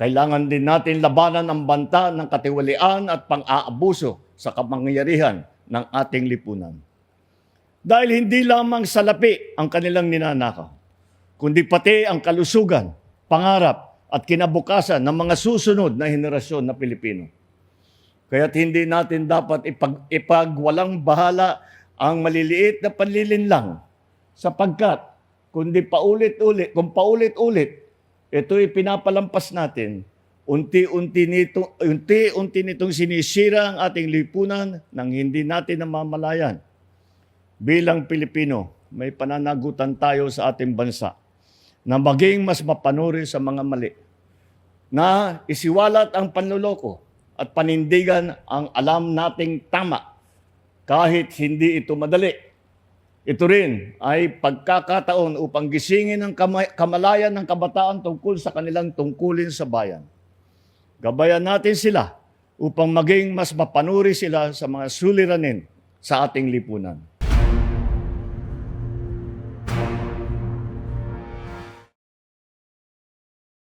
Kailangan din natin labanan ang banta ng katiwalian at pang-aabuso sa kapangyarihan ng ating lipunan. Dahil hindi lamang salapi ang kanilang ninanakaw, kundi pati ang kalusugan, pangarap at kinabukasan ng mga susunod na henerasyon na Pilipino. Kaya't hindi natin dapat ipag, ipagwalang bahala ang maliliit na panlilinlang sapagkat kundi paulit-ulit, kung paulit-ulit, ito'y pinapalampas natin, unti-unti nito, unti-unti nitong sinisira ang ating lipunan nang hindi natin namamalayan. Bilang Pilipino, may pananagutan tayo sa ating bansa na maging mas mapanuri sa mga mali, na isiwalat ang panluloko at panindigan ang alam nating tama kahit hindi ito madali. Ito rin ay pagkakataon upang gisingin ang kama- kamalayan ng kabataan tungkol sa kanilang tungkulin sa bayan. Gabayan natin sila upang maging mas mapanuri sila sa mga suliranin sa ating lipunan.